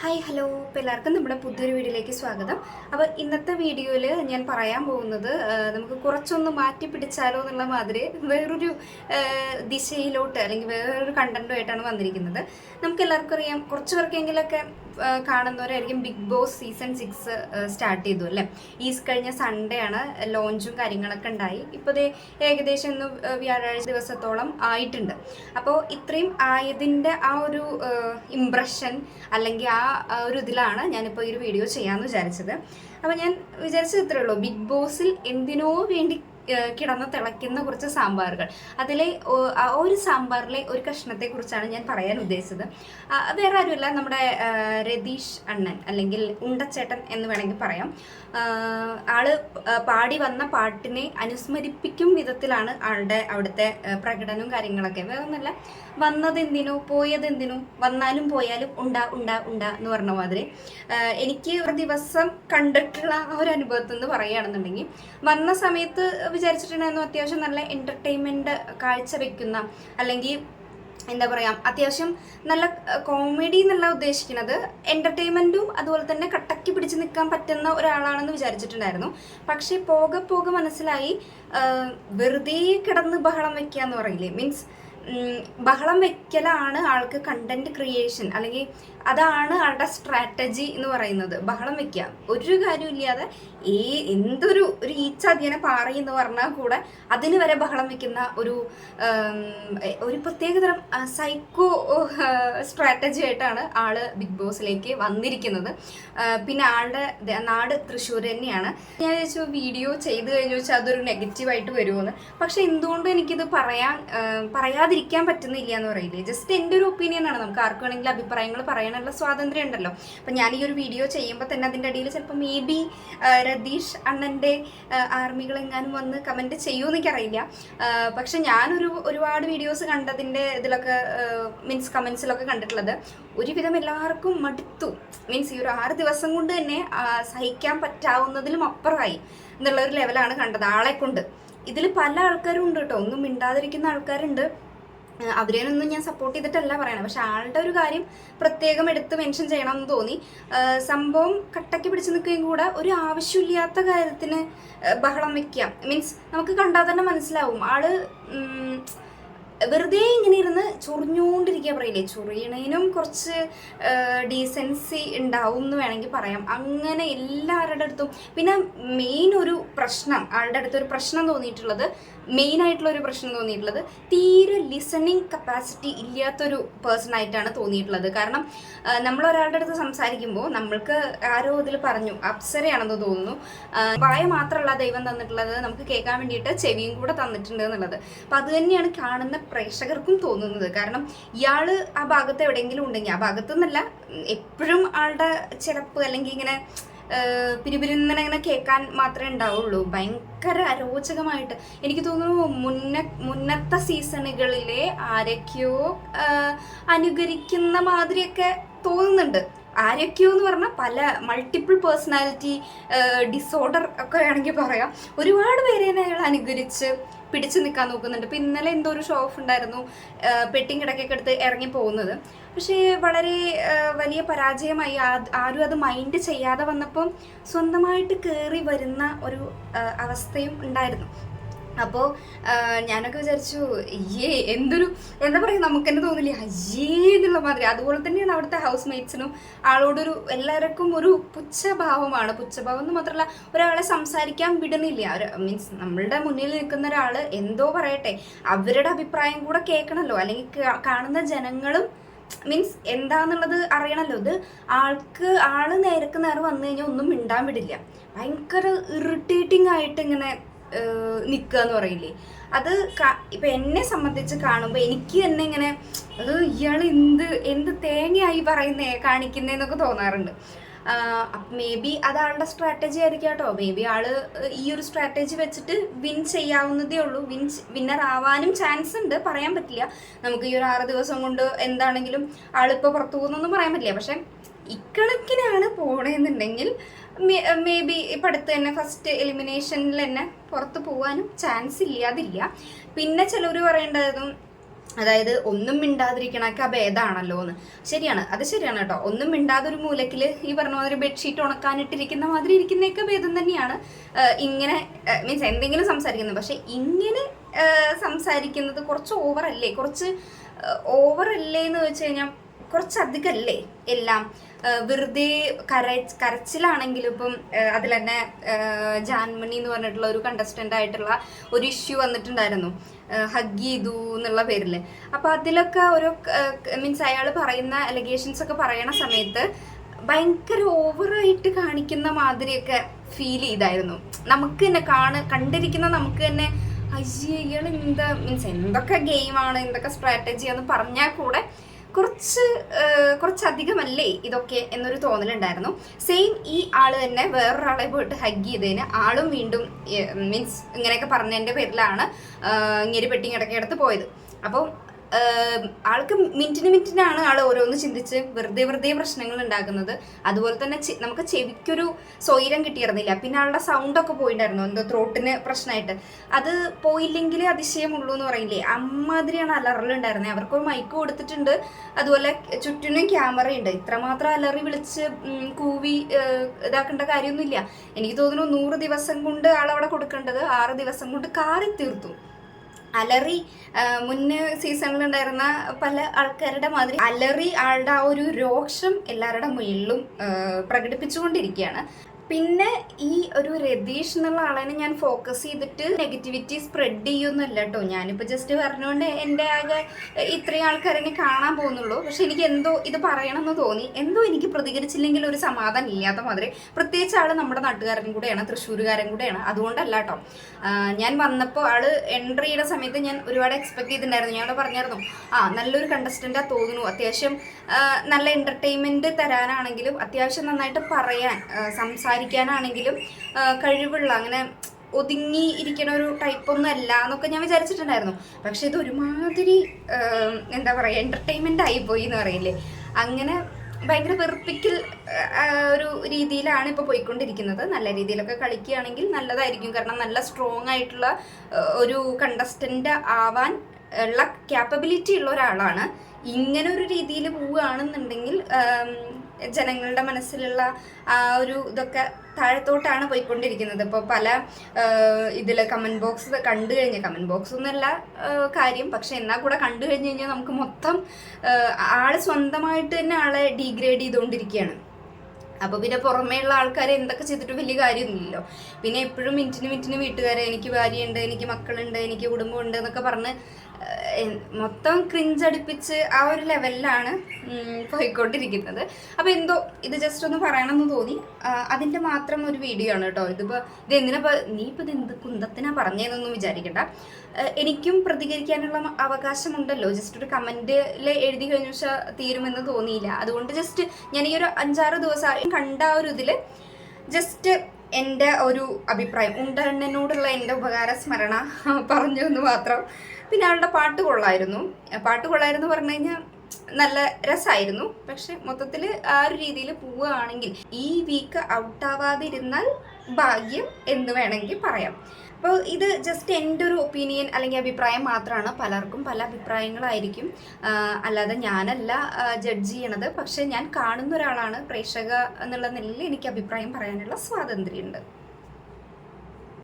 Hi hello ഇപ്പോൾ എല്ലാവർക്കും നമ്മുടെ പുതിയൊരു വീഡിയോയിലേക്ക് സ്വാഗതം. അപ്പോൾ ഇന്നത്തെ വീഡിയോയിൽ ഞാൻ പറയാൻ പോകുന്നത് നമുക്ക് കുറച്ചൊന്ന് മാറ്റി പിടിച്ചാലോ എന്നുള്ള മാതിരി വേറൊരു ദിശയിലോട്ട് അല്ലെങ്കിൽ വേറൊരു കണ്ടന്റുമായിട്ടാണ് വന്നിരിക്കുന്നത്. നമുക്ക് എല്ലാവർക്കും അറിയാം കുറച്ച് പേർക്കെങ്കിലൊക്കെ കാണുന്നവരായിരിക്കും big boss season six start ചെയ്തു അല്ലേ? ഈ കഴിഞ്ഞ സൺഡേ ആണ് ലോഞ്ചും കാര്യങ്ങളൊക്കെ ഉണ്ടായി. ഇപ്പോൾ ദേ ഏകദേശം ഇന്ന് വ്യാഴാഴ്ച ദിവസത്തോളം ആയിട്ടുണ്ട്. അപ്പോൾ ഇത്രയും ആയതിന്റെ ആ ഒരു ഇംപ്രഷൻ അല്ലെങ്കിൽ ആ ഒരു ഇതിലാണ് ഞാനിപ്പോൾ ഈ ഒരു വീഡിയോ ചെയ്യാമെന്ന് വിചാരിച്ചത്. അപ്പോൾ ഞാൻ വിചാരിച്ചത് ഇത്രയേ ഉള്ളൂ. ബിഗ് ബോസിൽ എന്തിനോ വേണ്ടി കിടന്ന് തിളയ്ക്കുന്ന കുറച്ച് സാമ്പാറുകൾ. അതിലെ ഒരു സാമ്പാറിലെ ഒരു കഷ്ണത്തെ കുറിച്ചാണ് ഞാൻ പറയാൻ ഉദ്ദേശിച്ചത്. വേറെ ആരുമില്ല നമ്മുടെ രതീഷ് അണ്ണൻ അല്ലെങ്കിൽ ഉണ്ടച്ചേട്ടൻ എന്ന് വേണമെങ്കിൽ പറയാം. ആൾ പാടി വന്ന പാട്ടിനെ അനുസ്മരിപ്പിക്കും വിധത്തിലാണ് ആളുടെ അവിടുത്തെ പ്രകടനവും കാര്യങ്ങളൊക്കെ. വേറെ ഒന്നല്ല വന്നതെന്തിനോ പോയതെന്തിനോ വന്നാലും പോയാലും ഉണ്ടാ ഉണ്ടാ ഉണ്ടാ എന്ന് പറഞ്ഞ മാതിരി. എനിക്ക് ഒരു ദിവസം കണ്ടിട്ടുള്ള ഒരു അനുഭവത്തിൽ നിന്ന് പറയുകയാണെന്നുണ്ടെങ്കിൽ വന്ന സമയത്ത് വിചാരിച്ചിട്ടുണ്ടായിരുന്നു അത്യാവശ്യം നല്ല എന്റർടൈൻമെന്റ് കാഴ്ചവെക്കുന്ന അല്ലെങ്കിൽ എന്താ പറയുക അത്യാവശ്യം നല്ല കോമഡി എന്നല്ല ഉദ്ദേശിക്കുന്നത്. എന്റർടൈൻമെന്റും അതുപോലെ തന്നെ കട്ടക്കി പിടിച്ച് നിൽക്കാൻ പറ്റുന്ന ഒരാളാണെന്ന് വിചാരിച്ചിട്ടുണ്ടായിരുന്നു. പക്ഷേ പോകെ പോകെ മനസ്സിലായി വെറുതെ കിടന്ന് ബഹളം വെക്കുക എന്ന് പറയില്ലേ. മീൻസ് ബഹളം വെക്കലാണ് ആൾക്ക് കണ്ടന്റ് ക്രിയേഷൻ അല്ലെങ്കിൽ അതാണ് ആളുടെ സ്ട്രാറ്റജി എന്ന് പറയുന്നത്. ബഹളം വെക്കുക ഒരു കാര്യമില്ലാതെ ഏ എന്തൊരു ഒരു ഈച്ച അതിനെ പാറി എന്ന് പറഞ്ഞാൽ കൂടെ അതിന് വരെ ബഹളം വെക്കുന്ന ഒരു ഒരു പ്രത്യേകതരം സൈക്കോ സ്ട്രാറ്റജി ആയിട്ടാണ് ആൾ ബിഗ് ബോസിലേക്ക് വന്നിരിക്കുന്നത്. പിന്നെ ആളുടെ നാട് തൃശ്ശൂർ തന്നെയാണ്. ഞാൻ ചോദിച്ചു വീഡിയോ ചെയ്ത് കഴിഞ്ഞു വെച്ചാൽ അതൊരു നെഗറ്റീവായിട്ട് വരുമെന്ന് പക്ഷെ എന്തുകൊണ്ടും എനിക്കിത് പറയാൻ ആ, പറയാതിരിക്കാൻ പറ്റുന്നില്ല എന്ന് പറയില്ലേ? ജസ്റ്റ് എന്റെ ഒരു ഒപ്പീനിയൻ ആണ്. നമുക്ക് ആർക്ക് വേണമെങ്കിലും അഭിപ്രായങ്ങൾ പറയാനുള്ള സ്വാതന്ത്ര്യം ഉണ്ടല്ലോ. അപ്പം ഞാൻ ഈ ഒരു വീഡിയോ ചെയ്യുമ്പോൾ തന്നെ അതിന്റെ ഇടയിൽ ചിലപ്പോൾ മേ ബി രതീഷ് അണ്ണന്റെ ആർമികൾ എങ്ങാനും വന്ന് കമന്റ് ചെയ്യൂ എനിക്കറിയില്ല. പക്ഷെ ഞാനൊരു ഒരുപാട് വീഡിയോസ് കണ്ടതിന്റെ ഇതിലൊക്കെ മീൻസ് കമൻസിലൊക്കെ കണ്ടിട്ടുള്ളത് ഒരുവിധം എല്ലാവർക്കും മടുത്തു. മീൻസ് ഈ ഒരു ആറ് ദിവസം കൊണ്ട് തന്നെ സഹിക്കാൻ പറ്റാവുന്നതിലും അപ്പുറമായി എന്നുള്ള ഒരു ലെവലാണ് കണ്ടത് ആളെ കൊണ്ട്. ഇതിൽ പല ആൾക്കാരും ഉണ്ട് കേട്ടോ. ഒന്നും മിണ്ടാതിരിക്കുന്ന ആൾക്കാരുണ്ട്. അവരെയൊന്നും ഞാൻ സപ്പോർട്ട് ചെയ്തിട്ടല്ല പറയണത് പക്ഷെ ആളുടെ ഒരു കാര്യം പ്രത്യേകം എടുത്ത് മെൻഷൻ ചെയ്യണം എന്ന് തോന്നി സംഭവം കട്ടയ്ക്ക് പിടിച്ചു നിൽക്കുകയും കൂടെ ഒരു ആവശ്യമില്ലാത്ത കാര്യത്തിന് ബഹളം വെക്കാം മീൻസ് നമുക്ക് കണ്ടാൽ തന്നെ മനസ്സിലാവും. ആൾ വെറുതെ ഇങ്ങനെ ഇരുന്ന് ചൊറിഞ്ഞുകൊണ്ടിരിക്കുക പറയില്ലേ? ചൊറിയണേനും കുറച്ച് ഡീസൻസി ഉണ്ടാവും എന്ന് വേണമെങ്കിൽ പറയാം. അങ്ങനെ എല്ലാവരുടെ അടുത്തും. പിന്നെ മെയിൻ ഒരു പ്രശ്നം ആളുടെ അടുത്തൊരു പ്രശ്നം തോന്നിയിട്ടുള്ളത് മെയിൻ ആയിട്ടുള്ള ഒരു പ്രശ്നം തോന്നിയിട്ടുള്ളത് തീരെ ലിസണിങ് കപ്പാസിറ്റി ഇല്ലാത്തൊരു പേഴ്സൺ ആയിട്ടാണ് തോന്നിയിട്ടുള്ളത്. കാരണം നമ്മൾ ഒരാളുടെ അടുത്ത് സംസാരിക്കുമ്പോൾ നമ്മൾക്ക് ആരോ ഇതിൽ പറഞ്ഞു അപ്സരയാണെന്ന് തോന്നുന്നു. വായ മാത്രമല്ല ദൈവം തന്നിട്ടുള്ളത് നമുക്ക് കേൾക്കാൻ വേണ്ടിയിട്ട് ചെവിയും കൂടെ തന്നിട്ടുണ്ട് എന്നുള്ളത്. അപ്പം അത് തന്നെയാണ് കാണുന്ന പ്രേക്ഷകർക്കും തോന്നുന്നത്. കാരണം ഇയാൾ ആ ഭാഗത്ത് എവിടെയെങ്കിലും ഉണ്ടെങ്കിൽ ആ ഭാഗത്തു നിന്നല്ല എപ്പോഴും ആളുടെ ചിലപ്പ് അല്ലെങ്കിൽ ഇങ്ങനെ പിരിപിരിന്നനെ ഇങ്ങനെ കേൾക്കാൻ മാത്രമേ ഉണ്ടാവുള്ളൂ. ഭയങ്കര അരോചകമായിട്ട്. എനിക്ക് തോന്നുന്നു മുന്ന മുന്നത്തെ സീസണുകളിലെ ആരൊക്കെയോ അനുകരിക്കുന്ന മാതിരിയൊക്കെ തോന്നുന്നുണ്ട്. ആരൊക്കെയോ എന്ന് പറഞ്ഞാൽ പല മൾട്ടിപ്പിൾ പേഴ്സണാലിറ്റി ഡിസോർഡർ ഒക്കെ വേണമെങ്കിൽ പറയാം. ഒരുപാട് പേരെ അയാൾ അനുകരിച്ച് പിടിച്ചു നിൽക്കാൻ നോക്കുന്നുണ്ട്. ഇപ്പം ഇന്നലെ എന്തോ ഒരു ഷോ ഓഫ് ഉണ്ടായിരുന്നു. പെട്ടിങ് കിടക്കൊക്കെ എടുത്ത് ഇറങ്ങി പോകുന്നത്. പക്ഷേ വളരെ വലിയ പരാജയമായി. ആരും അത് മൈൻഡ് ചെയ്യാതെ വന്നപ്പം സ്വന്തമായിട്ട് കയറി വരുന്ന ഒരു അവസ്ഥയും ഉണ്ടായിരുന്നു. അപ്പോൾ ഞാനൊക്കെ വിചാരിച്ചു അയ്യേ എന്തൊരു എന്താ പറയുക നമുക്ക് തന്നെ തോന്നില്ല? അയ്യേ എന്നുള്ള മാതിരി. അതുപോലെ തന്നെയാണ് അവിടുത്തെ ഹൗസ് മേറ്റ്സിനും ആളോടൊരു എല്ലാവർക്കും ഒരു പുച്ഛഭാവമാണ്. പുച്ഛഭാവം എന്ന് മാത്രമല്ല ഒരാളെ സംസാരിക്കാൻ വിടുന്നില്ല. മീൻസ് നമ്മളുടെ മുന്നിൽ നിൽക്കുന്ന ഒരാൾ എന്തോ പറയട്ടെ അവരുടെ അഭിപ്രായം കൂടെ കേൾക്കണമല്ലോ അല്ലെങ്കിൽ കാണുന്ന ജനങ്ങളും മീൻസ് എന്താന്നുള്ളത് അറിയണല്ലോ. ഇത് ആൾക്ക് ആൾ നേരക്ക് നേരെ വന്നു കഴിഞ്ഞാൽ ഒന്നും മിണ്ടാൻ വിടില്ല. ഭയങ്കര ഇറിറ്റേറ്റിംഗ് ആയിട്ട് ഇങ്ങനെ നിൽക്കുക എന്ന് പറയില്ലേ. അത് ഇപ്പൊ എന്നെ സംബന്ധിച്ച് കാണുമ്പോൾ എനിക്ക് തന്നെ ഇങ്ങനെ അത് ഇയാൾ എന്ത് എന്ത് തേങ്ങയായി പറയുന്നേ കാണിക്കുന്നേന്നൊക്കെ തോന്നാറുണ്ട്. മേ ബി അത് ആളുടെ സ്ട്രാറ്റജി ആയിരിക്കും കേട്ടോ. മേ ബി ആൾ ഈ ഒരു സ്ട്രാറ്റജി വെച്ചിട്ട് വിൻ ചെയ്യാവുന്നതേ ഉള്ളൂ. വിൻ വിന്നർ ആവാനും ചാൻസ് ഉണ്ട്. പറയാൻ പറ്റില്ല. നമുക്ക് ഈ ഒരു ആറ് ദിവസം കൊണ്ട് എന്താണെങ്കിലും ആളിപ്പോൾ പുറത്തു പോകുന്നൊന്നും പറയാൻ പറ്റില്ല. പക്ഷെ ഇക്കണക്കിനാണ് പോണേന്നുണ്ടെങ്കിൽ മേ ബി ഇപ്പം അടുത്ത് തന്നെ ഫസ്റ്റ് എലിമിനേഷനിൽ തന്നെ പുറത്ത് പോകാനും ചാൻസ് ഇല്ലാതില്ല പിന്നെ ചിലർ പറയേണ്ടതും അതായത് ഒന്നും മിണ്ടാതിരിക്കണൊക്കെ ഭേദമാണല്ലോ എന്ന്. ശരിയാണ് അത് ശരിയാണ് കേട്ടോ. ഒന്നും മിണ്ടാതെ ഒരു മൂലക്കിൽ ഈ പറഞ്ഞ മാതിരി ബെഡ്ഷീറ്റ് ഉണക്കാനിട്ടിരിക്കുന്ന മാതിരി ഇരിക്കുന്നതൊക്കെ ഭേദം തന്നെയാണ്. ഇങ്ങനെ മീൻസ് എന്തെങ്കിലും സംസാരിക്കുന്നത്. പക്ഷെ ഇങ്ങനെ സംസാരിക്കുന്നത് കുറച്ച് ഓവറല്ലേ കുറച്ച് ഓവറല്ലേ എന്ന് വെച്ച് കഴിഞ്ഞാൽ കുറച്ചധികമല്ലേ എല്ലാം. വെറുതെ കര കരച്ചിലാണെങ്കിലും ഇപ്പം അതിൽ തന്നെ ജാൻമണി എന്ന് പറഞ്ഞിട്ടുള്ള ഒരു കണ്ടസ്റ്റന്റ് ആയിട്ടുള്ള ഒരു ഇഷ്യൂ വന്നിട്ടുണ്ടായിരുന്നു. ഹഗ് ചെയ്തു എന്നുള്ള പേരിൽ അപ്പോൾ അതിലൊക്കെ ഓരോ മീൻസ് അയാൾ പറയുന്ന അലഗേഷൻസ് ഒക്കെ പറയണ സമയത്ത് ഭയങ്കര ഓവറായിട്ട് കാണിക്കുന്ന മാതിരിയൊക്കെ ഫീൽ ചെയ്തായിരുന്നു. നമുക്ക് തന്നെ കാണ കണ്ടിരിക്കുന്ന നമുക്ക് തന്നെ അയ്യേ ഇയാൾ എന്താ മീൻസ് എന്തൊക്കെ ഗെയിമാണ് എന്തൊക്കെ സ്ട്രാറ്റജിയാന്ന് പറഞ്ഞാൽ കൂടെ കുറച്ച് കുറച്ചധികമല്ലേ ഇതൊക്കെ എന്നൊരു തോന്നലുണ്ടായിരുന്നു. സെയിം ഈ ആൾ തന്നെ വേറൊരാളെ പോയിട്ട് ഹഗ് ചെയ്തതിന് ആളും വീണ്ടും മീൻസ് ഇങ്ങനെയൊക്കെ പറഞ്ഞതിന്റെ പേരിലാണ് ഇങ്ങനെ പെട്ടി കിടക്കിടത്ത് പോയത്. അപ്പോൾ ആൾക്ക് മിനിറ്റിന് മിനിറ്റിനാണ് ആൾ ഓരോന്ന് ചിന്തിച്ച് വെറുതെ വെറുതെ പ്രശ്നങ്ങൾ ഉണ്ടാക്കുന്നത്. അതുപോലെ തന്നെ നമുക്ക് ചെവിക്കൊരു സ്വൈരം കിട്ടിയിരുന്നില്ല. പിന്നെ ആളുടെ സൗണ്ടൊക്കെ പോയിട്ടുണ്ടായിരുന്നു എന്തോ ത്രോട്ടിന് പ്രശ്നമായിട്ട് അത് പോയില്ലെങ്കിൽ അതിശയമുള്ളൂ എന്ന് പറയില്ലേ? അമ്മാതിരിയാണ് അലറലുണ്ടായിരുന്നത് അവർക്കൊരു മൈക്ക് കൊടുത്തിട്ടുണ്ട്. അതുപോലെ ചുറ്റിനും ക്യാമറ ഉണ്ട് ഇത്രമാത്രം അലറി വിളിച്ച് കൂവി ഇതാക്കേണ്ട കാര്യമൊന്നുമില്ല. എനിക്ക് തോന്നുന്നു നൂറ് ദിവസം കൊണ്ട് ആളവിടെ കൊടുക്കേണ്ടത് ആറ് ദിവസം കൊണ്ട് കാറി തീർത്തു അലറി മുന്നേ സീസണിലുണ്ടായിരുന്ന പല ആൾക്കാരുടെ മാതിരി അലറി ആളുടെ ആ ഒരു രോഷം എല്ലാവരുടെ മുന്നിലും പ്രകടിപ്പിച്ചുകൊണ്ടിരിക്കുകയാണ്. പിന്നെ ഈ ഒരു രതീഷ് എന്നുള്ള ആളെ ഞാൻ ഫോക്കസ് ചെയ്തിട്ട് നെഗറ്റിവിറ്റി സ്പ്രെഡ് ചെയ്യുമെന്നല്ല കേട്ടോ ഞാനിപ്പോൾ ജസ്റ്റ് പറഞ്ഞുകൊണ്ട് എന്റെ ആകെ ഇത്രയും ആൾക്കാരെന്നെ കാണാൻ പോകുന്നുള്ളൂ. പക്ഷെ എനിക്ക് എന്തോ ഇത് പറയണമെന്ന് തോന്നി. എന്തോ എനിക്ക് പ്രതികരിച്ചില്ലെങ്കിൽ ഒരു സമാധാനം ഇല്ലാത്ത മാതിരി. പ്രത്യേകിച്ച് ആൾ നമ്മുടെ നാട്ടുകാരൻ കൂടെയാണ് തൃശ്ശൂരുകാരൻ കൂടെയാണ്. അതുകൊണ്ടല്ല കേട്ടോ ഞാൻ വന്നപ്പോൾ ആൾ എൻട്രി ചെയ്യുന്ന സമയത്ത് ഞാൻ ഒരുപാട് എക്സ്പെക്ട് ചെയ്തിട്ടുണ്ടായിരുന്നു. ഞാൻ പറഞ്ഞായിരുന്നു ആ നല്ലൊരു കണ്ടസ്റ്റന്റാ തോന്നുന്നു. അത്യാവശ്യം നല്ല എന്റർടൈൻമെന്റ് തരാനാണെങ്കിലും അത്യാവശ്യം നന്നായിട്ട് പറയാൻ ആ, സംസാരിക്കാനാണെങ്കിലും കഴിവുള്ള അങ്ങനെ ഒതുങ്ങി ഇരിക്കുന്ന ഒരു ടൈപ്പ് ഒന്നും അല്ല എന്നൊക്കെ ഞാൻ വിചാരിച്ചിട്ടുണ്ടായിരുന്നു. പക്ഷെ ഇത് ഒരുമാതിരി എന്താ പറയുക എന്റർടൈൻമെന്റ് ആയിപ്പോയി എന്ന് പറയില്ലേ? അങ്ങനെ ഭയങ്കര വെറുപ്പിക്കൽ ഒരു രീതിയിലാണ് ഇപ്പോൾ പോയിക്കൊണ്ടിരിക്കുന്നത്. നല്ല രീതിയിലൊക്കെ കളിക്കുകയാണെങ്കിൽ നല്ലതായിരിക്കും. കാരണം നല്ല സ്ട്രോങ് ആയിട്ടുള്ള ഒരു കണ്ടസ്റ്റന്റ് ആവാൻ ഉള്ള ക്യാപ്പബിലിറ്റി ഉള്ള ഒരാളാണ്. ഇങ്ങനെ ഒരു രീതിയിൽ പോവുകയാണെന്നുണ്ടെങ്കിൽ ജനങ്ങളുടെ മനസ്സിലുള്ള ആ ഒരു ഇതൊക്കെ താഴത്തോട്ടാണ് പോയിക്കൊണ്ടിരിക്കുന്നത്. ഇപ്പോൾ പല ഇതിൽ കമന്റ് ബോക്സ് കണ്ടു കഴിഞ്ഞാൽ കമന്റ് ബോക്സ് എന്നല്ല കാര്യം. പക്ഷെ എന്നാൽ കൂടെ കണ്ടു കഴിഞ്ഞ് കഴിഞ്ഞാൽ നമുക്ക് മൊത്തം ആൾ സ്വന്തമായിട്ട് തന്നെ ആളെ ഡീഗ്രേഡ് ചെയ്തുകൊണ്ടിരിക്കുകയാണ്. അപ്പോൾ പിന്നെ പുറമേയുള്ള ആൾക്കാരെ എന്തൊക്കെ ചെയ്തിട്ട് വലിയ കാര്യമൊന്നുമില്ലല്ലോ. പിന്നെ എപ്പോഴും മിനിറ്റിന് മിനിറ്റിന് വീട്ടുകാരെ എനിക്ക് ഭാര്യയുണ്ട് എനിക്ക് മക്കളുണ്ട് എനിക്ക് കുടുംബമുണ്ട് എന്നൊക്കെ പറഞ്ഞ് മൊത്തം ക്രിഞ്ച് അടുപ്പിച്ച് ആ ഒരു ലെവലിലാണ് പോയിക്കൊണ്ടിരിക്കുന്നത്. അപ്പോൾ എന്തോ ഇത് ജസ്റ്റ് ഒന്ന് പറയണമെന്ന് തോന്നി. അതിന്റെ മാത്രം ഒരു വീഡിയോ ആണ് കേട്ടോ. ഇതിപ്പോ ഇത് എന്തിനാ നീ ഇപ്പോൾ ഇത് എന്ത് കുന്തത്തിനാ പറഞ്ഞതെന്നൊന്നും വിചാരിക്കണ്ട. എനിക്കും പ്രതികരിക്കാനുള്ള അവകാശമുണ്ടല്ലോ. ജസ്റ്റ് ഒരു കമന്റിൽ എഴുതി കഴിഞ്ഞ പക്ഷേ തീരുമെന്ന് തോന്നിയില്ല. അതുകൊണ്ട് ജസ്റ്റ് ഞാൻ ഈ ഒരു അഞ്ചാറ് ദിവസം കണ്ട ആ ഒരു ഇതിൽ ജസ്റ്റ് എന്റെ ഒരു അഭിപ്രായം ഉണ്ടണ്ണനോടുള്ള എന്റെ ഉപകാര സ്മരണ പറഞ്ഞു എന്ന് മാത്രം. പിന്നെ അവളുടെ പാട്ട് കൊള്ളായിരുന്നു. പാട്ട് കൊള്ളായിരുന്നു പറഞ്ഞു കഴിഞ്ഞാൽ നല്ല രസമായിരുന്നു പക്ഷെ മൊത്തത്തിൽ ആ ഒരു രീതിയിൽ പോവുകയാണെങ്കിൽ ഈ വീക്ക് ഔട്ടാവാതിരുന്നാൽ ഭാഗ്യം എന്ന് വേണമെങ്കിൽ പറയാം. അപ്പോൾ ഇത് ജസ്റ്റ് എന്റെ ഒരു ഒപ്പീനിയൻ അല്ലെങ്കിൽ അഭിപ്രായം മാത്രമാണ്. പലർക്കും പല അഭിപ്രായങ്ങളായിരിക്കും. അല്ലാതെ ഞാനല്ല ജഡ്ജ് ചെയ്യണത്. പക്ഷെ ഞാൻ കാണുന്ന ഒരാളാണ് പ്രേക്ഷക എന്നുള്ള നിലയിൽ എനിക്ക് അഭിപ്രായം പറയാനുള്ള സ്വാതന്ത്ര്യമുണ്ട്.